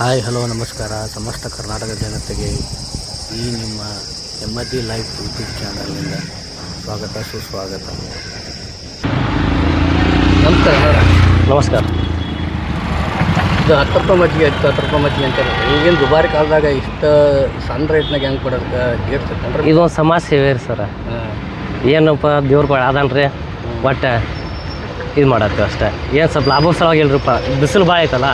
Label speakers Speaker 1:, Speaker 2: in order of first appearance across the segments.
Speaker 1: Hi hello ನಮಸ್ಕಾರ. ಸಮಸ್ತ ಕರ್ನಾಟಕ ಜನತೆಗೆ ಈ ನಿಮ್ಮ ನೆಮ್ಮದಿ ಲೈಫ್ ಯೂಟ್ಯೂಬ್ ಚಾನಲ್ನಿಂದ ಸ್ವಾಗತ ಸುಸ್ವಾಗತ. ನಮಸ್ಕಾರ.
Speaker 2: ನಮಸ್ಕಾರ.
Speaker 1: ಇದು ಹತ್ತು ರೂಪಾಯಿ ಮಜ್ಜಿಗೆ ಹತ್ತು ಹತ್ತು ರೂಪಾಯಿ ಮಜ್ಜಿಗೆ ಅಂತಾರೆ ಈಗಿನ ದುಬಾರಿ ಕಾಲದಾಗ ಇಷ್ಟು ಸಣ್ಣ ರೇಟ್ನಾಗ ಹೆಂಗೆ ಕೊಡೋದಕ್ಕೆ ಇದು
Speaker 2: ಇದೊಂದು ಸಮಾಜ ಸೇವೆ ರೀ ಸರ. ಏನಪ್ಪ ದೇವ್ರ ಕೊಡ ಅದನ್ರಿ ಒಟ್ಟು ಇದು ಮಾಡತ್ತೆ ಅಷ್ಟೇ. ಏನು ಸ್ವಲ್ಪ ಲಾಭ ಸಲುವಾಗಿ ಇಲ್ರಿಪ್ಪ ಬಿಸಿಲು ಭಾಳ ಐತಲ್ಲ?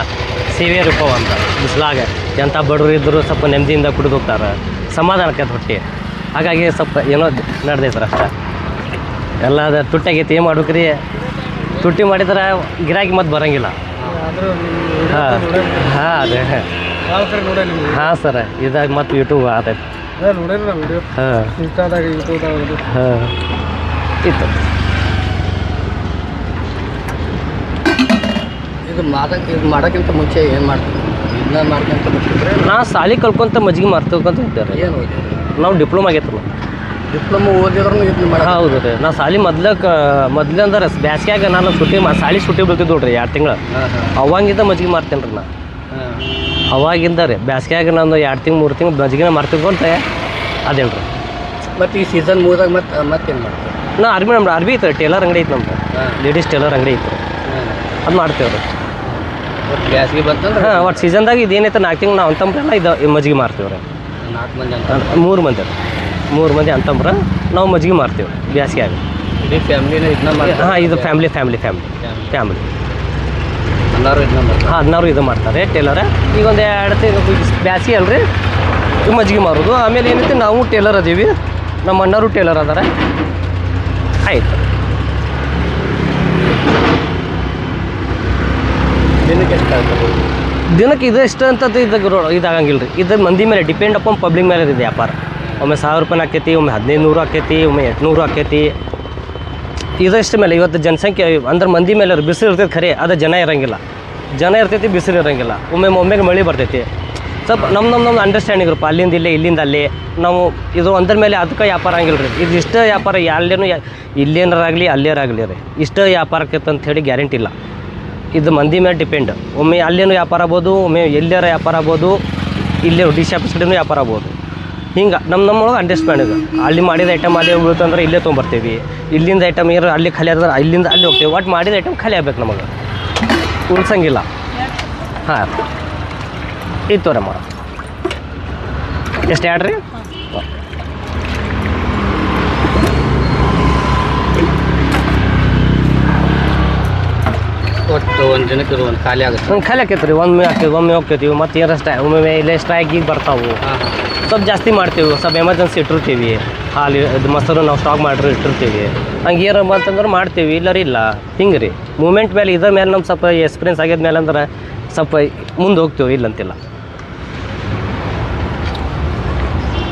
Speaker 2: ಸೇವೆ ರೂಪವ ಅಂತ. ಬಿಸಿಲಾಗ ಎಂಥ ಬಡವರು ಇದ್ದರೂ ಸ್ವಲ್ಪ ನೆಮ್ಮದಿಯಿಂದ ಕುಡಿದು ಹೋಗ್ತಾರೆ. ಸಮಾಧಾನಕ್ಕೆ ಹೊಟ್ಟೆ. ಹಾಗಾಗಿ ಸ್ವಲ್ಪ ಏನೋ ನಡೆದೈತ್ರಿ ಅಷ್ಟೇ. ಎಲ್ಲ ಅದ ತುಟ್ಟಾಗೈತಿ ಏನು ಮಾಡ್ಬೇಕ್ರಿ. ತುಟ್ಟಿ ಮಾಡಿದ್ರೆ ಗಿರಾಕಿ ಮತ್ತೆ ಬರಂಗಿಲ್ಲ. ಹಾಂ ಹಾಂ ಅದೇ. ಹಾಂ ಸರ್. ಇದಾಗ ಮತ್ತೆ ಯೂಟ್ಯೂಬ್ ಹಾಂ.
Speaker 1: ಯೂಟ್ಯೂಬ್ದಾಗ
Speaker 2: ಹಾಂ. ಇತ್ತು.
Speaker 1: ಇದು ಮಾಡಕ್ಕೆ ಇದು ಮಾಡೋಕ್ಕಿಂತ ಮುಂಚೆ ಏನು ಮಾಡ್ತೀವಿ? ಇದನ್ನ ಮಾಡ್ಕೊಂತ ಬರ್ತಿದ್ರೆ
Speaker 2: ನಾ ಸಾಲಿ ಕಲ್ಕೊಂತ ಮಜ್ಜಿಗೆ ಮಾಡ್ತಕ್ಕಂತ ಇದ್ದಾರೆ.
Speaker 1: ಏನು ಓದಿದ್ರಿ
Speaker 2: ನಾವು ಡಿಪ್ಲೊಮಾ ಆಗೈತಲ್ಲ
Speaker 1: ಡಿಪ್ಲೊಮಾ ಓದಿದ್ರು ಇದನ್ನ ಮಾಡ
Speaker 2: ಹೌದು ರೀ. ನಾ ಸಾಲಿ ಮೊದ್ಲ ಮೊದ್ಲು ಅಂದ್ರೆ ಬ್ಯಾಸ್ಗ್ಯಾಗ ನಾನು ಸುಟ್ಟಿ ಮಾ ಸಾಲಿ ಸುಟ್ಟಿ ಬೀಳ್ತಿದ್ದು ನೋಡ್ರಿ ಎರಡು ತಿಂಗಳು. ಅವಾಗಿಂದ ಮಜ್ಜಿಗೆ ಮಾಡ್ತೇನೆ ರೀ ನಾ ಅವಾಗಿಂದ ರೀ. ಬ್ಯಾಸ್ಗ್ಯಾಗ ನಾನು ಎರಡು ತಿಂಗ್ಳು ಮೂರು ತಿಂಗ್ಳು ಮಜ್ಜಿಗೆನ ಮಾರ್ತಿಕೊಂತ ಅದೇನು ರೀ
Speaker 1: ಮತ್ತು ಈ ಸೀಸನ್ ಮುಗಿದಾಗ ಮತ್ತೆ ಮತ್ತೇನು ಮಾಡ್ತೀವಿ
Speaker 2: ನಾ ಅರ್ಬಿ ನಮ್ಮ ಅರ್ಬಿ ಐತೆ ಟೇಲರ್ ಅಂಗಡಿ ಐತೆ ನಮ್ದು. ಲೇಡೀಸ್ ಟೇಲರ್ ಅಂಗಡಿ ಐತೆ ಅದು ಮಾಡ್ತೇವೆ ರೀ
Speaker 1: ಬ್ಯಾಸ್ಗೆ ಬಂತಂದ್ರೆ?
Speaker 2: ಹಾಂ ಒಟ್ಟು ಸೀಸನ್ದಾಗ ಇದೇನೈತೆ ನಾಲ್ಕು ತಿಂಗಳು ನಾವು ಅಂತಂಬ್ರೆಲ್ಲ ಇದು ಮಜ್ಜಿಗೆ ಮಾರ್ತೀವಿ ರೀ.
Speaker 1: ನಾಲ್ಕು ಮಂದಿ ಅಂತ
Speaker 2: ಮೂರು ಮಂದಿ. ಮೂರು ಮಂದಿ ಅಂತಂಬ್ರ ನಾವು ಮಜ್ಜಿಗೆ ಮಾರ್ತೀವಿ ಬ್ಯಾಸ್ಗ್ಯಾಗ
Speaker 1: ಇಡೀ ಫ್ಯಾಮಿಲಿನ ಇದನ್ನ
Speaker 2: ಹಾಂ ಇದು ಫ್ಯಾಮಿಲಿ ಫ್ಯಾಮಿಲಿ ಫ್ಯಾಮಿಲಿ ಫ್ಯಾಮ್ಲಿ
Speaker 1: ಎಲ್ಲರೂ ಇದನ್ನ ಮಾಡ್ತಾರೆ?
Speaker 2: ಹಾಂ ಹದಿನಾರು ಇದು ಮಾಡ್ತಾರೆ ಟೇಲರ್. ಈಗ ಒಂದು ಎರಡು ತಿಂಗಳು ಬ್ಯಾಸಿಗೆ ಅಲ್ರಿ ಮಜ್ಗೆ ಮಜ್ಜಿಗೆ ಮಾರೋದು. ಆಮೇಲೆ ಏನೈತಿ ನಾವು ಟೇಲರ್ ಅದೀವಿ. ನಮ್ಮ ಅಣ್ಣರು ಟೇಲರ್ ಅದಾರೆ. ಆಯ್ತು.
Speaker 1: ದಿನಕ್ಕೆ ಎಷ್ಟು ಆಗ್ತದೆ
Speaker 2: ದಿನಕ್ಕೆ ಇದು ಎಷ್ಟು ಅಂತದ್ದು ಇದು ಇದಾಗಂಗಿಲ್ಲ ರೀ. ಇದು ಮಂದಿ ಮೇಲೆ ಡಿಪೆಂಡ್ ಅಪಾನ್ ಪಬ್ಲಿಕ್ ಮೇಲೆ ಇದೆ ವ್ಯಾಪಾರ. ಒಮ್ಮೆ ಸಾವಿರ ರೂಪಾಯಿ ಆಕೈತಿ, ಒಮ್ಮೆ ಹದಿನೈದು ನೂರು ಆಕೈತಿ, ಒಮ್ಮೆ ಎಂಟುನೂರು ಆಕೈತಿ. ಇದಷ್ಟು ಮೇಲೆ ಇವತ್ತು ಜನಸಂಖ್ಯೆ, ಅಂದ್ರೆ ಮಂದಿ ಮೇಲೆ ಬಿಸಿಲು ಇರ್ತೈತೆ ಖರೆ, ಅದು ಜನ ಇರಂಗಿಲ್ಲ. ಜನ ಇರ್ತೈತಿ, ಬಿಸಿಲು ಇರಂಗಿಲ್ಲ. ಒಮ್ಮೆ ಒಮ್ಮೆಗೆ ಮಳೆ ಬರ್ತೈತಿ. ಸ್ವಲ್ಪ ನಮ್ಮ ನಮ್ಮ ನಮ್ಮ ಅಂಡರ್ಸ್ಟ್ಯಾಂಡಿಂಗ್ ಇರಪ್ಪ ಅಲ್ಲಿಂದ ಇಲ್ಲೇ, ಇಲ್ಲಿಂದ ಅಲ್ಲಿ. ನಾವು ಇದು ಒಂದ್ರ ಮೇಲೆ ಅದಕ್ಕೆ ವ್ಯಾಪಾರ ಆಗಿಲ್ಲ ರೀ. ಇದು ಇಷ್ಟ ವ್ಯಾಪಾರ ಎಲ್ಲೇನು ಇಲ್ಲೇನಾರಾಗಲಿ, ಅಲ್ಲೇರಾಗಲಿ ರೀ. ಇಷ್ಟ ವ್ಯಾಪಾರಕ್ಕೆ ಅಂತ ಹೇಳಿ ಗ್ಯಾರಂಟಿ ಇಲ್ಲ. ಇದು ಮಂದಿ ಮೇಲೆ ಡಿಪೆಂಡ್. ಒಮ್ಮೆ ಅಲ್ಲೇನು ವ್ಯಾಪಾರ ಆಗ್ಬೋದು, ಒಮ್ಮೆ ಎಲ್ಲಿಯಾರ ವ್ಯಾಪಾರ ಆಗ್ಬೋದು, ಇಲ್ಲೇ ಡಿ ಆಫೀಸ್ ಕಡೆನೂ ವ್ಯಾಪಾರ ಆಗ್ಬೋದು. ಹಿಂಗೆ ನಮ್ಮ ನಮ್ಮೊಳಗೆ ಅಂಡರ್ಸ್ಟ್ಯಾಂಡ್ ಇದೆ. ಅಲ್ಲಿ ಮಾಡಿದ ಐಟಮ್ ಅಲ್ಲೇ ಉಳಿತಂದ್ರೆ ಇಲ್ಲೇ ತೊಗೊಂಬರ್ತೀವಿ. ಇಲ್ಲಿಂದ ಐಟಮ್ ಏನಾರು ಅಲ್ಲಿ ಖಾಲಿ ಆದ್ರೆ ಇಲ್ಲಿಂದ ಅಲ್ಲಿ ಹೋಗ್ತೀವಿ. ಒಟ್ಟು ಮಾಡಿದ ಐಟಮ್ ಖಾಲಿ ಆಗ್ಬೇಕು ನಮಗೆ. ಉಳ್ಸಂಗಿಲ್ಲ. ಹಾಂ. ಇತ್ತು ರಮ್ಮ ಎಷ್ಟು ಹೇಳ್ರಿ?
Speaker 1: ಒಟ್ಟು ಒಂದು ದಿನಕ್ಕೆ ಇದು ಒಂದು ಖಾಲಿ ಆಗುತ್ತೆ.
Speaker 2: ಒಂದು ಖಾಲಿ ಆಕೈತೆ ರೀ ಒಮ್ಮೆ ಹಾಕ್ತೀವಿ ಒಮ್ಮೆ ಹೋಗ್ತೀವಿ ಮತ್ತೆ ಏನಾರ ಸ್ಟ್ರೈ ಒಮ್ಮೆ ಇಲ್ಲೇ ಸ್ಟ್ರೈಕಿಗೆ ಬರ್ತಾವೆ. ಸ್ವಲ್ಪ ಜಾಸ್ತಿ ಮಾಡ್ತೀವಿ ಸ್ವಲ್ಪ ಎಮರ್ಜೆನ್ಸಿ ಇಟ್ಟಿರ್ತೀವಿ. ಹಾಲು ಇದು ಮೊಸರು ನಾವು ಸ್ಟಾಕ್ ಮಾಡಿರಿ ಇಟ್ಟಿರ್ತೀವಿ. ಹಂಗೆ ಏನಾರ ಅಂತಂದ್ರೆ ಮಾಡ್ತೀವಿ ಇಲ್ಲರಿ ಇಲ್ಲ. ಹಿಂಗೆ ರೀ ಮೂಮೆಂಟ್ ಮೇಲೆ ಇದ್ರ ಮೇಲೆ ನಮ್ಮ ಸ್ವಲ್ಪ ಎಕ್ಸ್ಪೀರಿಯನ್ಸ್ ಆಗಿದ ಮೇಲೆ ಅಂದ್ರೆ ಸ್ವಲ್ಪ ಮುಂದೆ ಹೋಗ್ತೀವಿ ಇಲ್ಲಂತಿಲ್ಲ.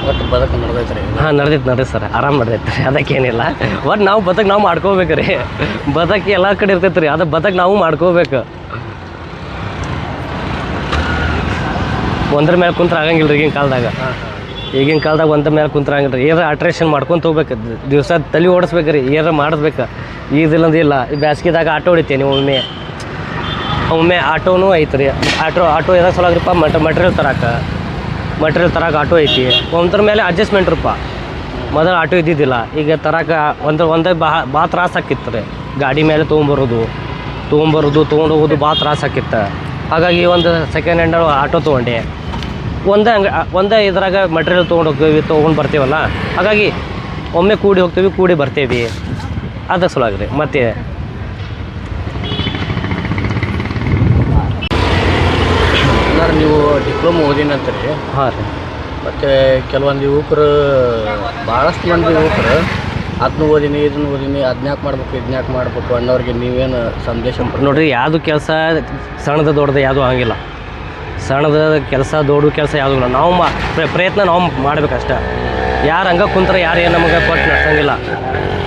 Speaker 1: ಒಟ್ಟು ಬದಕ ನಡೆದೈತೆ ರೀ.
Speaker 2: ಹಾಂ ನಡೆದೈತೆ ನಡ್ರಿ ಸರ್. ಆರಾಮ್ ನಡೆದೈತೆ ರೀ. ಅದಕ್ಕೇನಿಲ್ಲ. ಒಟ್ಟು ನಾವು ಬದಕ್ ನಾವು ಮಾಡ್ಕೋಬೇಕು ರೀ. ಬದಕು ಎಲ್ಲ ಕಡೆ ಇರ್ತೈತೆ ರೀ. ಅದು ಬದಕ್ ನಾವು ಮಾಡ್ಕೋಬೇಕು. ಒಂದ್ರ ಮೇಲೆ ಕುಂತ್ರ ಆಗಂಗಿಲ್ಲ ರೀ ಈಗಿನ ಕಾಲದಾಗ. ಈಗಿನ ಕಾಲದಾಗ ಒಂದ್ರ ಮೇಲೆ ಕುಂತ್ರ ಆಗಂಗಿಲ್ಲ ರೀ. ಏನಾರ ಅಟ್ರೇಷನ್ ಮಾಡ್ಕೊಂತ ಹೋಗ್ಬೇಕು. ದಿವಸ ತಲೆ ಓಡಿಸ್ಬೇಕು ರೀ. ಏನಾರ ಮಾಡಿಸ್ಬೇಕು ಈದಿಲ್ಲಂದ್ರೆ ಇಲ್ಲ. ಬ್ಯಾಸ್ಗಿದಾಗ ಆಟೋ ಹೊಡಿತೀನಿ ಒಮ್ಮೆ. ಒಮ್ಮೆ ಆಟೋನೂ ಐತ್ರಿ. ರೀ ಆಟೋ ಆಟೋ ಎದಾಗ ಸಲಾಗ್ರಿಪ್ಪ ಮಟ ಮಟ್ರಿಯಲ್ ತರಾಕ. ಮಟ್ರಿಯಲ್ ತರಕ ಆಟೋ ಐತಿ. ಒಂದ್ರ ಮೇಲೆ ಅಡ್ಜಸ್ಟ್ಮೆಂಟ್ ರೂಪ. ಮೊದಲು ಆಟೋ ಇದ್ದಿದ್ದಿಲ್ಲ. ಈಗ ತರಕ ಒಂದು, ಒಂದೇ ಬಾ ಭಾಳ ತ್ರಾಸ ಆಕಿತ್ತು ರೀ. ಗಾಡಿ ಮೇಲೆ ತೊಗೊಂಬರೋದು ತೊಗೊಂಬರೋದು ತೊಗೊಂಡು ಹೋಗೋದು ಭಾಳ ತ್ರಾಸ ಆಕಿತ್ತು. ಹಾಗಾಗಿ ಒಂದು ಸೆಕೆಂಡ್ ಹ್ಯಾಂಡ್ ಆಟೋ ತೊಗೊಂಡೆ. ಒಂದೇ ಹಂಗೆ ಒಂದೇ ಇದ್ರಾಗ ಮಟೀರಿಯಲ್ ತೊಗೊಂಡು ಹೋಗ್ತೀವಿ ತೊಗೊಂಡು ಬರ್ತೀವಲ್ಲ. ಹಾಗಾಗಿ ಒಮ್ಮೆ ಕೂಡಿ ಹೋಗ್ತೀವಿ, ಕೂಡಿ ಬರ್ತೀವಿ. ಅದಕ್ಕೆ ಸಲುವಾಗಿ ರೀ. ಮತ್ತೆ
Speaker 1: ನೀವು ಡಿಪ್ಲೊಮಾ ರೀ.
Speaker 2: ಹಾಂ ರೀ.
Speaker 1: ಮತ್ತು ಕೆಲವೊಂದು ಯುವಕರು ಭಾಳಷ್ಟು ಮಂದಿ ಯುವಕರು ಅದನ್ನು ಓದಿನಿ ಇದನ್ನು ಓದಿನಿ ಅದನ್ಯಾಕೆ ಮಾಡ್ಬೇಕು ಇದನ್ಯಾಕೆ ಮಾಡ್ಬೇಕು ಅನ್ನೋರಿಗೆ ನೀವೇನು ಸಂದೇಶ
Speaker 2: ನೋಡಿರಿ ಯಾವುದು ಕೆಲಸ ಸಣ್ಣದ ದೊಡ್ಡದು ಯಾವುದು ಹಂಗಿಲ್ಲ. ಸಣ್ಣದ ಕೆಲಸ ದೊಡ್ಡ ಕೆಲಸ ಯಾವುದೂ ಇಲ್ಲ. ನಾವು ಮಾ ಪ್ರ- ಪ್ರಯತ್ನ ನಾವು ಮಾಡ್ಬೇಕಷ್ಟೆ. ಯಾರು ಹಂಗೆ ಕುಂತ್ರೆ ಯಾರು ಏನು ನಮಗೆ ಕೊಟ್ಟು ನಡೆಸಂಗಿಲ್ಲ.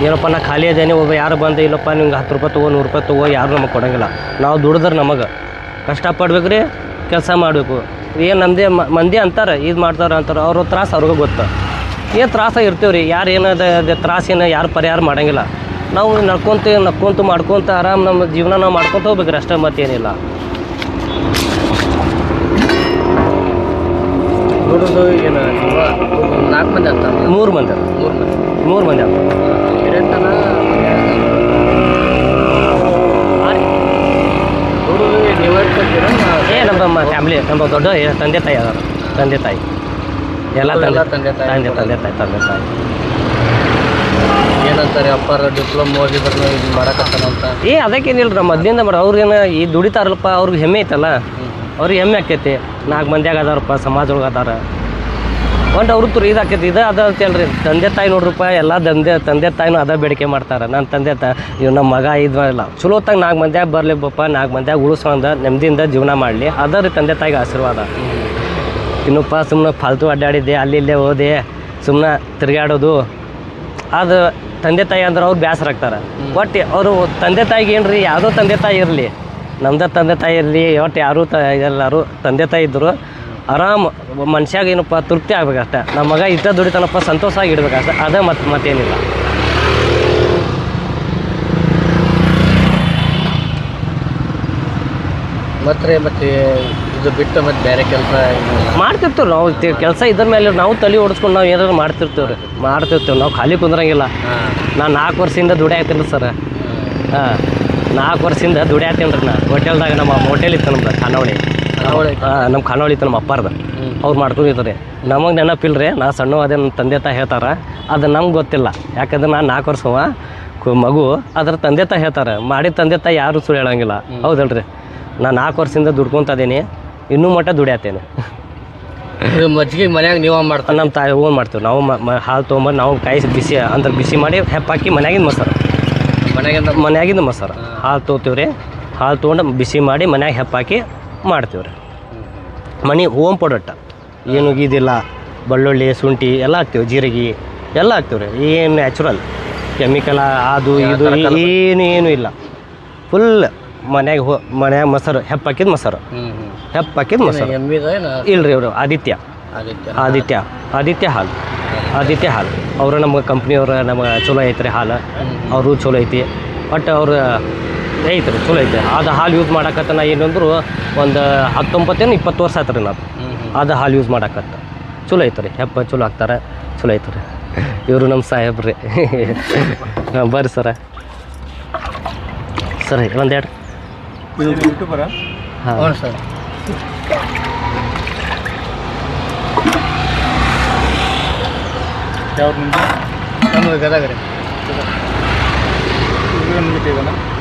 Speaker 2: ಏನಪ್ಪ ನಾ ಖಾಲಿ ಅದೇನೆ ಒಬ್ಬ ಯಾರು ಬಂದು ಇಲ್ಲಪ್ಪ ನಿಮ್ಗೆ ಹತ್ತು ರೂಪಾಯಿ ತಗೋ ನೂರು ರೂಪಾಯಿ ತಗೋ ಯಾರು ನಮಗೆ ಕೊಡೋಂಗಿಲ್ಲ. ನಾವು ದುಡಿದ್ರೆ ನಮಗೆ. ಕಷ್ಟಪಡ್ಬೇಕು ರೀ ಕೆಲಸ ಮಾಡಬೇಕು. ಏನು ನಮ್ಮದೇ ಮಂದಿ ಅಂತಾರೆ ಇದು ಮಾಡ್ತಾರೆ ಅಂತಾರೆ ಅವ್ರ ತ್ರಾಸ ಅವ್ರಿಗೂ ಗೊತ್ತು. ಏನು ತ್ರಾಸ ಇರ್ತೀವಿ ರೀ ಯಾರು ಏನದ ತ್ರಾಸೇನು ಯಾರು ಪರಿಹಾರ ಮಾಡೋಂಗಿಲ್ಲ. ನಾವು ನಡ್ಕೊತ ನಕ್ಕೊಂತ ಮಾಡ್ಕೊತ ಆರಾಮ್ ನಮ್ಮ ಜೀವನ ನಾವು ಮಾಡ್ಕೊಂತ ಹೋಗ್ಬೇಕ್ರಿ ಅಷ್ಟೇ ಮತ್ತೇನಿಲ್ಲ.
Speaker 1: ಏನಿಲ್ಲ ಏನು ನಾಲ್ಕು ಮಂದಿ ಅಂತ
Speaker 2: ಮೂರು ಮಂದಿ.
Speaker 1: ಮೂರು ಮಂದಿ.
Speaker 2: ಮೂರು ಮಂದಿ
Speaker 1: ಅಂತ
Speaker 2: ಏ ನಮ್ಮ ಫ್ಯಾಮಿಲಿ ನಮ್ಮ ದೊಡ್ಡ ಏ- ತಂದೆ ತಾಯಿ ಅದಾರ. ತಂದೆ ತಾಯಿ. ಎಲ್ಲ ತಂದೆ
Speaker 1: ತಂದೆ ತಾಯಿ.
Speaker 2: ತಂದೆ ತಂದೆ ತಾಯಿ ತಂದೆ ತಾಯಿ.
Speaker 1: ಏನಂತಾರೆ ಅಪ್ಪಾರ ಡಿಪ್ಲೊಮಾ ಓದಿದ್ರು ಇದು ಮಾಡಕತ್ತಾನಂತ
Speaker 2: ಏ ಅದಕ್ಕೇನಿಲ್ಲ ರೀ ಮೊದ್ಲಿಂದ ಅವ್ರಿಗೇನು ಅವ್ರೇನು ಈ ದುಡಿತಾರಲ್ಲಪ್ಪ ಅವ್ರಿಗೆ ಹೆಮ್ಮೆ ಐತಲ್ಲ? ಅವ್ರಿಗೆ ಹೆಮ್ಮೆ ಆಕೈತಿ ನಾಲ್ಕು ಮಂದಿಯಾಗ ಅದಾರಪ್ಪ ಸಮಾಜ ಒಳಗೆ ಅದಾರ. ಒಟ್ಟು ಅವ್ರಿಗೆ ತುರಿ ಇದಾಕೈತಿ ಇದು ಅದ ಅಂತೇಳ್ರಿ ತಂದೆ ತಾಯಿ ನೋಡ್ರಪ್ಪ ಎಲ್ಲ ದಂದೆ, ತಂದೆ ತಾಯಿನೂ ಅದ ಬೇಡಿಕೆ ಮಾಡ್ತಾರೆ. ನನ್ನ ತಂದೆ ತಾಯಿ ಇವ್ ನಮ್ಮ ಮಗ ಇದು ಇಲ್ಲ. ಚಲೋ ತಂಗ ನಾಲ್ಕು ಮಂದ್ಯಾಗ ಬರಲಿ ಬಪ್ಪ ನಾಲ್ಕು ಮಂದ್ಯಾಗ ಉಳಿಸ್ಕೊಂಡ ನೆಮ್ಮದಿಯಿಂದ ಜೀವನ ಮಾಡಲಿ. ಅದ ರೀ ತಂದೆ ತಾಯಿಗೆ ಆಶೀರ್ವಾದ. ಇನ್ನಪ್ಪ ಸುಮ್ಮನೆ ಫಾಲ್ತು ಅಡ್ಡಾಡಿದ್ದೆ, ಅಲ್ಲಿ ಇಲ್ಲೇ ಓದಿ ಸುಮ್ಮನೆ ತಿರುಗಾಡೋದು ಅದು ತಂದೆ ತಾಯಿ ಅಂದ್ರೆ ಅವ್ರು ಬೇಸರ ಆಗ್ತಾರೆ. ಒಟ್ಟು ಅವರು ತಂದೆ ತಾಯಿಗೆ ಏನು ರೀ ಯಾವುದೋ ತಂದೆ ತಾಯಿ ಇರಲಿ. ನಮ್ದೇ ತಂದೆ ತಾಯಿ ಇರಲಿ, ಒಟ್ಟು ಯಾರು ತ, ಎಲ್ಲರೂ ತಂದೆ ತಾಯಿ ಇದ್ದರು ಆರಾಮ್ ಮನುಷ್ಯಾಗ ಏನಪ್ಪ ತೃಪ್ತಿ ಆಗ್ಬೇಕಷ್ಟೆ. ನಮ್ಮ ಮಗ ಇಷ್ಟ ದುಡಿತಾನಪ್ಪ ಸಂತೋಷ ಆಗಿ ಇಡ್ಬೇಕಷ್ಟೆ ಅದೇ ಮತ್ತೆ ಮತ್ತೇನಿಲ್ಲ.
Speaker 1: ಮತ್ತೆ ಮತ್ತೆ ಇದು ಬಿಟ್ಟು ಮತ್ತೆ ಬೇರೆ ಕೆಲಸ
Speaker 2: ಮಾಡ್ತಿರ್ತೀವಿ ನಾವು ಕೆಲಸ ಇದ್ರ ಮೇಲೆ ನಾವು ತಲೆ ಓಡಿಸ್ಕೊಂಡು ನಾವು ಏನಾದ್ರು ಮಾಡ್ತಿರ್ತೀವಿ ರೀ ಮಾಡ್ತಿರ್ತೀವಿ. ನಾವು ಖಾಲಿ ಕುಂದ್ರಂಗಿಲ್ಲ. ನಾನು ನಾಲ್ಕು ವರ್ಷದಿಂದ ದುಡಿಯಾತೀನಿ ಸರ್. ಹಾಂ. ನಾಲ್ಕು ವರ್ಷದಿಂದ ದುಡಿಯಾತೀನಿ ರೀ ನಾ ಹೋಟೆಲ್ದಾಗ ನಮ್ಮ ಹೋಟೆಲ್ ಇತ್ತು ನಮ್ದು ಖಾನಾವಳಿ ನಮ್ಮ ಖಾನಾವಳಿ ಇತ್ತು ನಮ್ಮ ಅಪ್ಪಾರ್ದು. ಅವ್ರು ಮಾಡ್ಕೊಂಡಿದ್ದಾರೆ ನಮಗೆ ನೆನಪಿಲ್ಲ ರೀ ನಾ ಸಣ್ಣ ಅದೇ ನನ್ನ ತಂದೆ ತಾ ಹೇಳ್ತಾರೆ ಅದು ನಮ್ಗೆ ಗೊತ್ತಿಲ್ಲ. ಯಾಕಂದ್ರೆ ನಾನು ನಾಲ್ಕು ವರ್ಷವ ಮಗು ಅದ್ರ ತಂದೆ ತಾ ಹೇಳ್ತಾರೆ ಮಾಡಿದ ತಂದೆ ತಾಯಿ ಯಾರು ಸುಳ್ಳು ಹೇಳೋಂಗಿಲ್ಲ. ಹೌದಲ್ರಿ? ನಾನು ನಾಲ್ಕು ವರ್ಷದಿಂದ ದುಡ್ಕೊತ ಇದೀನಿ ಇನ್ನೂ ಮಟ್ಟ ದುಡಿಯತ್ತೇನೆ
Speaker 1: ಮಜ್ಜಿಗೆ ಮನ್ಯಾಗ ನೀವು ಮಾಡ್ತಾರೆ?
Speaker 2: ನಮ್ಮ ತಾಯಿ ಓನ್ ಮಾಡ್ತೀವಿ. ನಾವು ಹಾಲು ತೊಗೊಂಬಂದು ನಾವು ಕಾಯಿ ಬಿಸಿ ಅಂದ್ರೆ ಬಿಸಿ ಮಾಡಿ ಹೆಪ್ಪಾಕಿ ಮನ್ಯಾಗಿಂದ ಮೊಸರು
Speaker 1: ಮನ್ಯಾಗಿಂದ?
Speaker 2: ಮನ್ಯಾಗಿಂದ ಮೊಸರು ಹಾಲು ತೊಗೋತೀವಿ ರೀ ಹಾಲು ತೊಗೊಂಡು ಬಿಸಿ ಮಾಡಿ ಮನ್ಯಾಗ ಹೆಪ್ಪಾಕಿ ಮಾಡ್ತೀವಿ ರೀ ಮನೆ ಓಮ್ ಪ್ರಾಡಕ್ಟ್ ಏನು ಇದಿಲ್ಲ ಬೆಳ್ಳುಳ್ಳಿ ಶುಂಠಿ ಎಲ್ಲ ಹಾಕ್ತೀವಿ ಜೀರಿಗೆ ಎಲ್ಲ ಹಾಕ್ತೀವಿ ರೀ ಏನು ನ್ಯಾಚುರಲ್ ಕೆಮಿಕಲ್ ಅದು ಇದು ಏನು ಏನು ಇಲ್ಲ. ಫುಲ್ ಮನೆಗೆ ಹೋ ಮನ್ಯಾಗ ಮೊಸರು ಹೆಪ್ಪಾಕಿದ ಮೊಸರು.
Speaker 1: ಹೆಪ್ಪ ಹಾಕಿದ
Speaker 2: ಹೆಪ್ಪಾಕಿದ ಮೊಸರು. ಇಲ್ರಿ ಅವರು ಆದಿತ್ಯ.
Speaker 1: ಆದಿತ್ಯ.
Speaker 2: ಆದಿತ್ಯ. ಆದಿತ್ಯ ಹಾಲು. ಆದಿತ್ಯ ಹಾಲು. ಅವರು ನಮ್ಮ ಕಂಪ್ನಿಯವ್ರು ನಮಗೆ ಚಲೋ ಐತ್ರಿ ಹಾಲು. ಅವರು ಚಲೋ ಐತಿ. ಬಟ್ ಅವ್ರು ಐತ್ರಿ ಚಲೋ ಐತೆ. ಅದು ಹಾಲು ಯೂಸ್ ಮಾಡಕತ್ತ ನಾ ಏನಂದ್ರು ಒಂದು ಹತ್ತೊಂಬತ್ತೇನು ಇಪ್ಪತ್ತು ವರ್ಷ ಆತ್ರಿ ನಾವು
Speaker 1: ಹ್ಞೂ ಹ್ಞೂ
Speaker 2: ಅದು ಹಾಲು ಯೂಸ್ ಮಾಡಕತ್ತ. ಚಲೋ ಐತ್ರಿ ಹೆಪ್ಪ ಚಲೋ ಹಾಕ್ತಾರೆ ಚಲೋ ಐತ್ರಿ ಇವರು ನಮ್ಮ ಸಾಹೇಬ್ರಿ ಹಾಂ ಬರ್ರಿ ಸರ. ಸರ್ ಒಂದೆರಡು ಹಾಂ.
Speaker 1: ಹ್ಞೂ ಸರ್. ಗದಗ ರೀ.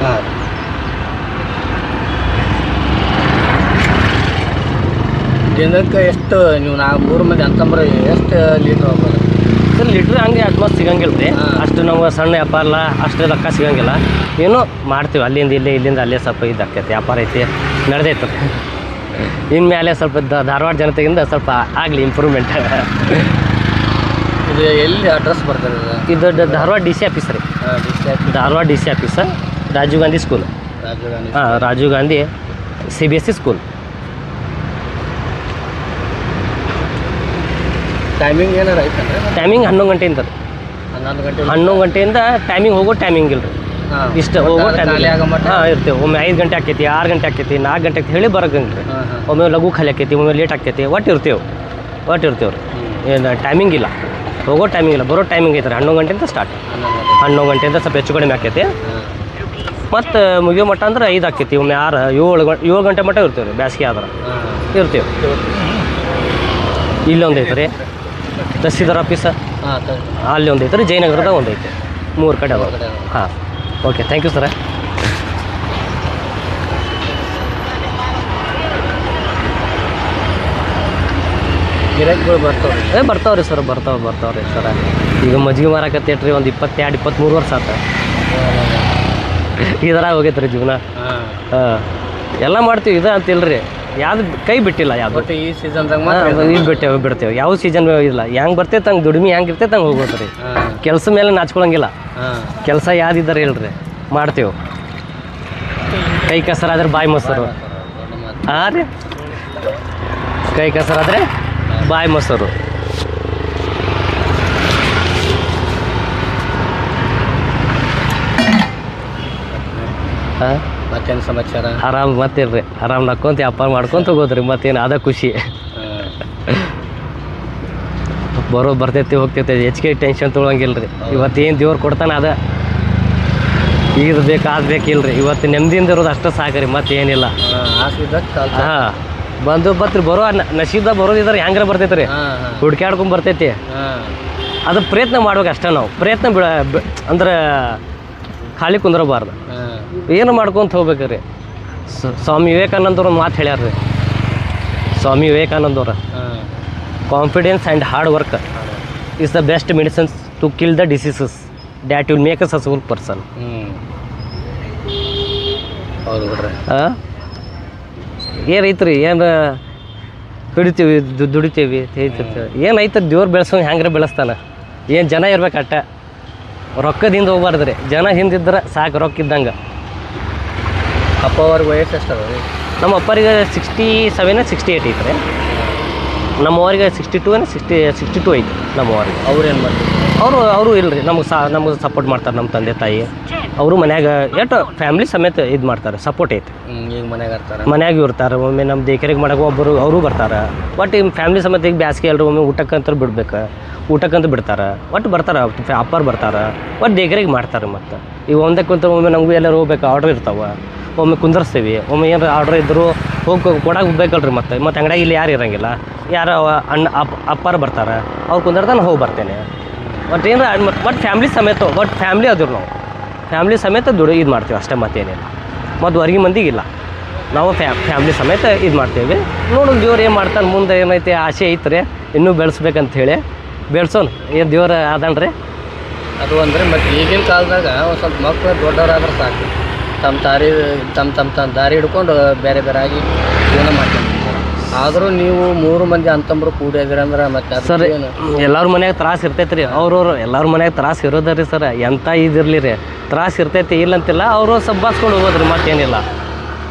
Speaker 1: ಹಾಂ. ದಿನಕ್ಕೆ ಎಷ್ಟು ನೀವು ನಾ ಮೂರು ಮಂದಿ ಅಂತಂಬ್ರೆ ಎಷ್ಟು ಲೀಟ್ರ್ ಹೋಗ್ಬೋದು
Speaker 2: ಸರ್ ಲೀಟ್ರ್ ಹಂಗೆ ಅಟ್ಮಾಸ್ ಸಿಗಂಗಿಲ್ಲ ರೀ. ಅಷ್ಟು ನಮ್ಗೆ ಸಣ್ಣ ವ್ಯಾಪಾರ ಅಲ್ಲ ಅಷ್ಟು ರೊಕ್ಕ ಸಿಗಂಗಿಲ್ಲ. ಏನು ಮಾಡ್ತೀವಿ ಅಲ್ಲಿಂದ ಇಲ್ಲೇ ಇಲ್ಲಿಂದ ಅಲ್ಲೇ ಸ್ವಲ್ಪ ಇದು ಆಕೈತಿ ವ್ಯಾಪಾರ ಐತಿ ನಡೆದೈತೆ. ಇನ್ಮೇಲೆ ಸ್ವಲ್ಪ ಧಾರವಾಡ ಜನತೆಗಿಂದ ಸ್ವಲ್ಪ ಆಗಲಿ ಇಂಪ್ರೂವ್ಮೆಂಟ್
Speaker 1: ಇದು ಎಲ್ಲಿ ಅಡ್ರೆಸ್ ಬರ್ತಾರೆ ಇದು?
Speaker 2: ಧಾರವಾಡ ಡಿ ಸಿ ಆಫೀಸ್ ರೀ. Dharwad D C office Rajiv Gandhi school
Speaker 1: Rajiv Gandhi
Speaker 2: ಹಾಂ Rajiv Gandhi C B S C school
Speaker 1: timing ಏನಾರ ಐತಂದ್ರೆ
Speaker 2: ಟೈಮಿಂಗ್ ಹನ್ನೊಂದು ಗಂಟೆಯಿಂದ ರೀ.
Speaker 1: ಹನ್ನೊಂದು ಗಂಟೆ
Speaker 2: ಹನ್ನೊಂದು ಗಂಟೆಯಿಂದ ಟೈಮಿಂಗ್ ಹೋಗೋ ಟೈಮಿಂಗ್ ಇಲ್ಲ ರೀ ಇಷ್ಟು ಹೋಗೋ ಟೈಮಿಂಗ್ ಹಾಂ ಇರ್ತೇವೆ. ಒಮ್ಮೆ ಐದು ಗಂಟೆ ಆಕೈತಿ ಆರು ಗಂಟೆ ಆಕೈತಿ ನಾಲ್ಕು ಗಂಟೆ ಆಕೈತಿ ಹೇಳಿ ಬರೋಂಗಿಲ್ಲ ರೀ ಒಮ್ಮೆ ಲಘು ಖಾಲಿ ಆಕೈತಿ ಒಮ್ಮೆ ಲೇಟ್ ಆಕೈತಿ ಒಟ್ಟು ಇರ್ತೇವೆ. ಒಟ್ಟು ಇರ್ತೇವೆ ರೀ. ಏನು ಟೈಮಿಂಗ್ ಇಲ್ಲ. ಹೋಗೋ ಟೈಮಿಂಗ್ ಇಲ್ಲ ಬರೋ ಟೈಮಿಂಗ್ ಐತೆ ರೀ. ಹನ್ನೊಂದು ಗಂಟೆಯಿಂದ ಸ್ಟಾರ್ಟ್
Speaker 1: ಹನ್ನೊಂದು ಗಂಟೆ.
Speaker 2: ಹನ್ನೊಂದು ಗಂಟೆಯಿಂದ ಸ್ವಲ್ಪ ಹೆಚ್ಚು ಕಡಿಮೆ ಆಕೈತಿ. ಮತ್ತು ಮುಗಿಯೋ ಮಟ್ಟ ಅಂದ್ರೆ ಐದು ಆಕೈತಿ. ಒಮ್ಮೆ ಆರು ಏಳು ಗಂಟೆ ಏಳು ಗಂಟೆ ಮಟ್ಟ ಇರ್ತೇವೆ ರೀ ಬ್ಯಾಸ್ಗೆ ಆದ್ರೆ. ಇರ್ತೇವೆ. ಇಲ್ಲೊಂದು ಐತೆ ರೀ. ತಹಸೀಲ್ದಾರ್ ಆಫೀಸ
Speaker 1: ಹಾಂ
Speaker 2: ಅಲ್ಲಿ ಒಂದು ಐತೆ ರೀ ಜಯನಗರದ ಒಂದು ಐತೆ. ಮೂರು ಕಡೆ ಹಾಂ. ಓಕೆ ಥ್ಯಾಂಕ್ ಯು ಸರ
Speaker 1: ಗಿರಾಕಿಗಳು ಬರ್ತಾವ್ರಿ.
Speaker 2: ಏ ಬರ್ತಾವ್ರಿ ಸರ್ ಬರ್ತಾವೆ ಬರ್ತಾವ್ರಿ ಸರ ಈಗ ಮಜ್ಜಿಗೆ ಮಾರಾಕತ್ತೇಟ್ರಿ ಒಂದು ಇಪ್ಪತ್ತೆರಡು ಇಪ್ಪತ್ತ್ಮೂರು ವರ್ಷ ಆತ. ಇದರಾಗ ಹೋಗೈತೆ ರೀ ಜೀವನ.
Speaker 1: ಹಾಂ.
Speaker 2: ಹಾಂ. ಎಲ್ಲ ಮಾಡ್ತೀವಿ ಇದು ಅಂತಿಲ್ರಿ. ಯಾವ್ದು ಕೈ ಬಿಟ್ಟಿಲ್ಲ ಯಾವ್ದು?
Speaker 1: ಈ ಸೀಸನ್ದಾಗ ಮಾತ್ರ
Speaker 2: ಈಗ ಬಿಟ್ಟೇವೆ ಬಿಡ್ತೇವೆ. ಯಾವ ಸೀಸನ್ ಇಲ್ಲ. ಹೆಂಗೆ ಬರ್ತೈತೆ ಹಂಗೆ ದುಡಿಮೆ ಹೆಂಗೆ ಇರ್ತೈತೆ ಹಂಗೆ ಹೋಗ್ಬೋದು ರೀ ಕೆಲಸ ಮೇಲೆ ನಾಚ್ಕೊಳಂಗಿಲ್ಲ. ಕೆಲಸ ಯಾವ್ದಿದ್ದಾರೆ ಹೇಳ್ರಿ. ಮಾಡ್ತೇವೆ. ಕೈ ಕಸರಾದ್ರೆ ಬಾಯಿ ಮೊಸರು. ಹಾಂ ರೀ. ಕೈ ಕಸರಾದರೆ ಬಾಯಿ ಮೊಸರು. ಹಾಂ?
Speaker 1: ಮತ್ತೇನು ಸಮಾಚಾರ?
Speaker 2: ಆರಾಮ್ ಮತ್ತೇನ್ರಿ ಆರಾಮ್ ನಕ್ಕೊಂತ ವ್ಯಾಪಾರ ಮಾಡ್ಕೊಂತ ಹೋಗೋದ್ರಿ ಮತ್ತೇನು ಅದ ಖುಷಿ.
Speaker 1: ಬರೋದು
Speaker 2: ಬರೋ ಬರ್ತೈತಿ ಹೋಗ್ತೈತಿ ಹೆಚ್ಚಿಗೆ ಟೆನ್ಷನ್ ತೊಗೊಳಂಗಿಲ್ರಿ. ರೀ ಇವತ್ತು ಏನು ದೇವ್ರು ಕೊಡ್ತಾನೆ ಅದ. ಇದು ಬೇಕು ಅದು ಬೇಕಿಲ್ರಿ ಇವತ್ತು ನೆಮ್ಮದಿಯಿಂದ ಇರೋದು ಅಷ್ಟೇ ಸಾಕ್ರಿ ಮತ್ತೇನಿಲ್ಲ. ಹಾಂ ಬಂದು ಬತ್ರಿ ಬರೋ ನಶೀದ ನಸೀಬ್ದಾಗ ಬರೋದಿದ್ರೆ ಹೆಂಗ್ರ ಬರ್ತೈತೆ ರೀ ಹುಡ್ಕ್ಯಾಡ್ಕೊಂಡ್ ಬರ್ತೈತಿ. ಅದು ಪ್ರಯತ್ನ ಮಾಡ್ಬೇಕು ಅಷ್ಟೇ ನಾವು. ಪ್ರಯತ್ನ ಬಿಡ ಅಂದ್ರೆ ಖಾಲಿ ಕುಂದ್ರಬಾರ್ದು. ಏನು ಮಾಡ್ಕೊಂತ ಹೋಗ್ಬೇಕ್ರಿ? ಸ್ವಾಮಿ ವಿವೇಕಾನಂದವ್ರ ಒಂದು ಮಾತು ಹೇಳ್ಯಾರ ರೀ Swami ವಿವೇಕಾನಂದವ್ರ. Confidence and hard work is the best medicines to kill the diseases that will make a successful person
Speaker 1: ಹೌದು ಬಿಡ್ರಿ.
Speaker 2: ಏನೈತ್ರಿ? ಏನು ಹಿಡಿತೀವಿ ದುಡಿತೀವಿ ಏನೈತೆ ದೇವ್ರು ಬೆಳೆಸೋ ಹೆಂಗ್ರೆ ಬೆಳೆಸ್ತಾನೆ? ಏನು ಜನ ಇರ್ಬೇಕು ಅಟ್ಟ. ರೊಕ್ಕದಿಂದ ಹೋಗ್ಬಾರ್ದು ರೀ ಜನ ಹಿಂದಿದ್ರೆ ಸಾಕು ರೊಕ್ಕ ಇದ್ದಂಗೆ.
Speaker 1: ಅಪ್ಪ ಅವ್ರಿಗೆ ವಯಸ್ಸು ಎಷ್ಟದ ರೀ
Speaker 2: ನಮ್ಮ ಅಪ್ಪರಿಗೆ ಸಿಕ್ಸ್ಟಿ ಸೆವೆನ್ ಸಿಕ್ಸ್ಟಿ ಏಯ್ಟ್ ಐತ್ರಿ. ನಮ್ಮ ನಮ್ಮವರಿಗೆ ಸಿಕ್ಸ್ಟಿ ಟೂ ಏನು ಸಿಕ್ಸ್ಟಿ ಸಿಕ್ಸ್ಟಿ ಟೂ ಐತೆ ನಮ್ಮವರಿಗೆ
Speaker 1: ಅವ್ರು ಏನು ಮಾಡ್ತಾರೆ
Speaker 2: ಅವರು ಅವರು ಇಲ್ರಿ. ನಮಗೆ ಸಾ ನಮಗೆ ಸಪೋರ್ಟ್ ಮಾಡ್ತಾರೆ ನಮ್ಮ ತಂದೆ ತಾಯಿ. ಅವರು ಮನ್ಯಾಗ ಎಷ್ಟು ಫ್ಯಾಮ್ಲಿ ಸಮೇತ ಇದು ಮಾಡ್ತಾರೆ ಸಪೋರ್ಟ್ ಐತೆ
Speaker 1: ಈಗ ಮನೆಗೆ ಇರ್ತಾರೆ?
Speaker 2: ಮನ್ಯಾಗ ಇರ್ತಾರೆ. ಒಮ್ಮೆ ನಮ್ಮ ದೇಕರಿಗೆ ಮಾಡಕ್ಕೆ ಒಬ್ಬರು ಅವರು ಬರ್ತಾರೆ. ಬಟ್ ಈಗ ಫ್ಯಾಮ್ಲಿ ಸಮೇತ ಈಗ ಬ್ಯಾಸ್ಗೆ ಎಲ್ಲರೂ ಒಮ್ಮೆ ಊಟಕ್ಕಂತ ಬಿಡ್ಬೇಕು. ಊಟಕ್ಕಂತ ಬಿಡ್ತಾರೆ. ಒಟ್ಟು ಬರ್ತಾರೆ, ಅಪ್ಪಾರು ಬರ್ತಾರೆ, ಒಟ್ಟು ಡೇಗರಿಗೆ ಮಾಡ್ತಾರೆ ಮತ್ತು. ಈಗ ಒಂದೇ ಕುಂತ ಒಮ್ಮೆ ನಮಗೂ ಎಲ್ಲರೂ ಹೋಗ್ಬೇಕು, ಆರ್ಡ್ರ್ ಇರ್ತಾವೆ. ಒಮ್ಮೆ ಕುಂದರ್ಸ್ತೀವಿ, ಒಮ್ಮೆ ಏನಾರ ಆರ್ಡ್ರ್ ಇದ್ದರೂ ಹೋಗಿ ಕೊಡಕ್ಕೆ ಹೋಗ್ಬೇಕಲ್ರಿ ಮತ್ತೆ. ಮತ್ತು ಅಂಗಡಿಯಾಗ ಇಲ್ಲಿ ಯಾರು ಇರಂಗಿಲ್ಲ. ಯಾರು ಅಣ್ಣ, ಅಪ್ಪ, ಅಪ್ಪಾರು ಬರ್ತಾರೆ, ಅವ್ರು ಕುಂದರ್ತಾನೆ ಹೋಗಿ ಬರ್ತೇನೆ. ಒಟ್ಟು ಏನಾರ ಒಟ್ಟು ಫ್ಯಾಮ್ಲಿ ಸಮೇತ ಒಟ್ಟು ಫ್ಯಾಮ್ಲಿ ಅದ್ರು ನಾವು. ಫ್ಯಾಮ್ಲಿ ಸಮೇತ ದುಡಿ ಇದು ಮಾಡ್ತೀವಿ ಅಷ್ಟೇ ಮತ್ತೇನಿಲ್ಲ. ಮತ್ತು ಹೊರಗೆ ಮಂದಿಗಿಲ್ಲ ನಾವು ಫ್ಯಾ, ಫ್ಯಾಮ್ಲಿ ಸಮೇತ ಇದು ಮಾಡ್ತೇವೆ. ನೋಡೋಣ ದೇವ್ರು ಏನು ಮಾಡ್ತಾನೆ, ಮುಂದೆ ಏನೈತೆ ಆಸೆ ಐತ್ರಿ, ಇನ್ನೂ ಬೆಳೆಸ್ಬೇಕಂತ ಹೇಳಿ. ಬೆಳೆಸೋಣ ಏನು ದೇವ್ರ ಅದನ್ರಿ
Speaker 1: ಅದು ಅಂದರೆ ಮತ್ತು ಈಗಿನ ಕಾಲದಾಗ ಒಂದು ಸ್ವಲ್ಪ ಮಕ್ಕಳು ದೊಡ್ಡವರಾದ್ರೆ ಸಾಕು. ತಮ್ಮ ದಾರಿ ತಮ್ಮ ತಮ್ಮ ತಮ್ಮ ದಾರಿ ಹಿಡ್ಕೊಂಡು ಬೇರೆ ಬೇರೆ ಆಗಿ ಜೀವನ ಮಾಡ್ಕೊಂತಾರೆ ಆದರೂ ನೀವು ಮೂರು ಮಂದಿ ಅಂತಂಬ್ರು ಆಗಿರ ಅಂದ್ರೆ ಮತ್ತೆ
Speaker 2: ಸರ್ ಎಲ್ಲರ ಮನ್ಯಾಗ ತ್ರಾಸ ಇರ್ತೈತೆ ರೀ ಅವ್ರವ್ರು ಎಲ್ಲರ ಮನ್ಯಾಗ ತ್ರಾಸ ಇರೋದ ರೀ ಸರ್. ಎಂಥ ಇದಿರಲಿ ರೀ ತ್ರಾಸ ಇರ್ತೈತಿ ಇಲ್ಲಂತಿಲ್ಲ ಅವರು ಸಬ್ಬಾಸ್ಕೊಂಡು ಹೋಗೋದ್ರಿ ಮತ್ತೇನಿಲ್ಲ.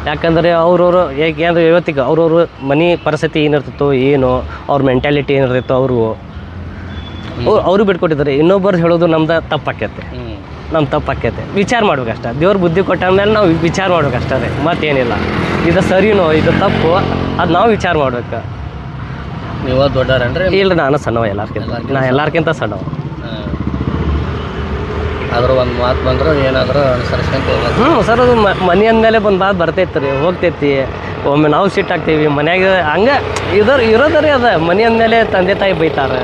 Speaker 2: ಯಾಕಂದರೆ ಅವ್ರವ್ರು ಹೇಗೆ ಅಂದ್ರೆ ಇವತ್ತಿಗೆ ಅವ್ರವ್ರು ಮನೆ ಪರಿಸ್ಥಿತಿ ಏನಿರ್ತಿತ್ತು ಏನು ಅವ್ರ ಮೆಂಟಾಲಿಟಿ ಏನಿರ್ತಿತ್ತು ಅವ್ರಿಗೂ. ಅವ್ರು ಬಿಟ್ಕೊಟ್ಟಿದ್ದಾರೆ. ಇನ್ನೊಬ್ಬರು ಹೇಳೋದು ನಮ್ದು ತಪ್ಪಾಕೈತೆ. ನಮ್ಮ ತಪ್ಪಾಕೈತೆ. ವಿಚಾರ ಮಾಡ್ಬೇಕಷ್ಟ. ದೇವ್ರ ಬುದ್ಧಿ ಕೊಟ್ಟ ಮೇಲೆ ನಾವು ವಿಚಾರ ಮಾಡ್ಬೇಕಷ್ಟೇ ರೀ. ಮತ್ತೇನಿಲ್ಲ. ಇದು ಸರಿನೋ ಇದು ತಪ್ಪು ಅದು ನಾವು ವಿಚಾರ ಮಾಡ್ಬೇಕು.
Speaker 1: ನೀವು ಅಂದ್ರೆ
Speaker 2: ಇಲ್ಲ ನಾನು ಸಣ್ಣವ ಎಲ್ಲಾರ್ಕಿಂತ. ನಾ ಎಲ್ಲಾರ್ಕಿಂತ ಸಣ್ಣವ.
Speaker 1: ಆದರೂ ಒಂದು ಮಾತು ಬಂದ್ರೆ ಏನಾದರೂ ಹೋಗೋದು.
Speaker 2: ಹ್ಞೂ ಸರ್ ಅದು ಮನೆ ಅಂದಮೇಲೆ ಬಂದು ಬಾ ಬರ್ತೈತೆ ರೀ. ಹೋಗ್ತೈತಿ. ಒಮ್ಮೆ ನಾವು ಸಿಟ್ಟಾಗ್ತೀವಿ. ಮನೆಯಾಗ ಹಂಗೆ ಇದರ ಇರೋದ್ರಿ ಅದ. ಮನೆ ಅಂದಮೇಲೆ ತಂದೆ ತಾಯಿ ಬೈತಾರೆ.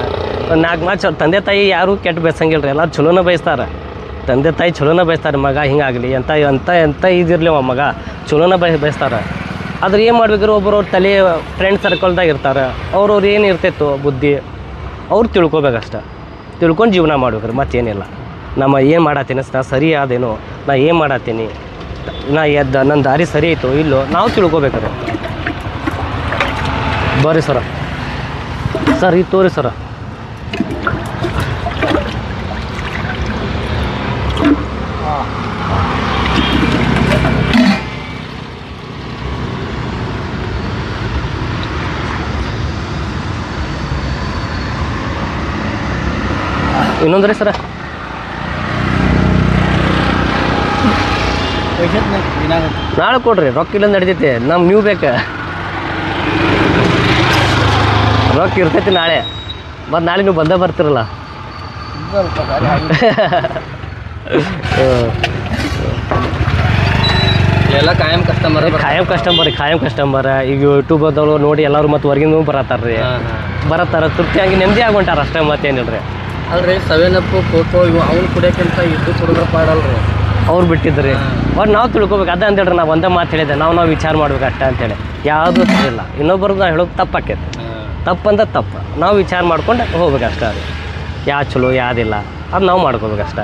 Speaker 2: ನಾಲ್ಕು ಮಾತು ತಂದೆ ತಾಯಿ ಯಾರೂ ಕೆಟ್ಟು ಬಯಸಂಗಿಲ್ಲ ರೀ ಎಲ್ಲ ಚಲೋನ ಬಯಸ್ತಾರೆ ತಂದೆ ತಾಯಿ ಚಲೋನ ಬಯಸ್ತಾರೆ ಮಗ ಹಿಂಗಾಗಲಿ ಎಂಥ ಎಂಥ ಎಂಥ ಇದಿರಲಿ ಮಗ ಚಲೋನ ಬಯ ಬಯಸ್ತಾರೆ ಆದ್ರೆ ಏನು ಮಾಡ್ಬೇಕ್ರಿ ಒಬ್ಬರು ಅವ್ರ ತಲೆ ಫ್ರೆಂಡ್ ಸರ್ಕಲ್ದಾಗ ಇರ್ತಾರೆ ಅವ್ರವ್ರು ಏನು ಇರ್ತಿತ್ತು ಬುದ್ಧಿ, ಅವ್ರು ತಿಳ್ಕೊಬೇಕಷ್ಟ. ತಿಳ್ಕೊಂಡು ಜೀವನ ಮಾಡ್ಬೇಕ್ರಿ, ಮತ್ತೇನಿಲ್ಲ. ನಮ್ಮ ಏನು ಮಾಡತ್ತೀನಿ ನಾ ಸರಿ ಆದೇನೋ, ನಾ ಏನು ಮಾಡತ್ತೀನಿ, ನಾ ಎದ್ದ ನನ್ನ ದಾರಿ ಸರಿ ಐತೋ ಇಲ್ಲೋ, ನಾವು ತಿಳ್ಕೊಬೇಕ್ರಿ. ಬರ್ರಿ ಸರ. ಸರ್, ತೋರಿ ಸರ. ಇನ್ನೊಂದು ರೀ ಸರ? ನಾಳೆ ಕೊಡ್ರಿ ರೊಕ್ಕ ಇಲ್ಲ ನಡಿತೈತಿ ನಮ್ಗೆ ನೀವು ಬೇಕು. ರೊಕ್ಕ ಇರ್ತೈತಿ ನಾಳೆ. ಮತ್ತು ನಾಳೆ ನೀವು ಬಂದೇ ಬರ್ತಿರಲ್ಲ.
Speaker 1: ಎಲ್ಲ ಕಾಯಂ ಕಸ್ಟಮರ್
Speaker 2: ಖಾಯಂ ಕಸ್ಟಮರ್ ರೀ ಖಾಯಂ ಕಸ್ಟಮರ್ ಈಗ ಯೂಟ್ಯೂಬ್ ಅದವ್ರು ನೋಡಿ ಎಲ್ಲರೂ ಮತ್ತು ಹೊರಗಿಂದ ಬರತ್ತಾರ ರೀ
Speaker 1: ಹಾಂ ಹಾಂ.
Speaker 2: ಬರತ್ತಾರ ತೃಪ್ತಿಯಾಗಿ ಆಗಿ ನೆಮ್ಮದಿ ಆಗೊಂಟಾರ ಅಷ್ಟೇ ಮತ್ತೇನಿಲ್ಲ ರೀ
Speaker 1: ಅಲ್ರಿ ಸೆವೆನ್ ಅಪ್ ಕೋಕೋ ಇವು ಅವ್ನು ಕುಡಿಯೋಕ್ಕಿಂತ ಇದು ಕುಡಿದ್ರೆ ಪಾಡಲ್ರಿ.
Speaker 2: ಅವ್ರು ಬಿಟ್ಟಿದ್ರಿ. ಬಟ್ ನಾವು ತಿಳ್ಕೊಬೇಕು ಅದ ಅಂತೇಳ್ರಿ ನಾವು ಒಂದೇ ಮಾತು ಹೇಳಿದೆ ನಾವು ನಾವು ವಿಚಾರ ಮಾಡ್ಬೇಕು ಅಷ್ಟೇ ಅಂತೇಳಿ. ಯಾವುದೂ ಇಲ್ಲ. ಇನ್ನೊಬ್ಬರಿಗೆ ನಾವು ಹೇಳೋದು ತಪ್ಪಾಕೈತೆ. ತಪ್ಪಂದ ತಪ್ಪು ನಾವು ವಿಚಾರ ಮಾಡ್ಕೊಂಡು ಹೋಗ್ಬೇಕು ಅಷ್ಟೇ ಅದು ಯಾವ್ದು ಚಲೋ ಯಾವ್ದಿಲ್ಲ ಅದು ನಾವು ಮಾಡ್ಕೋಬೇಕು ಅಷ್ಟೇ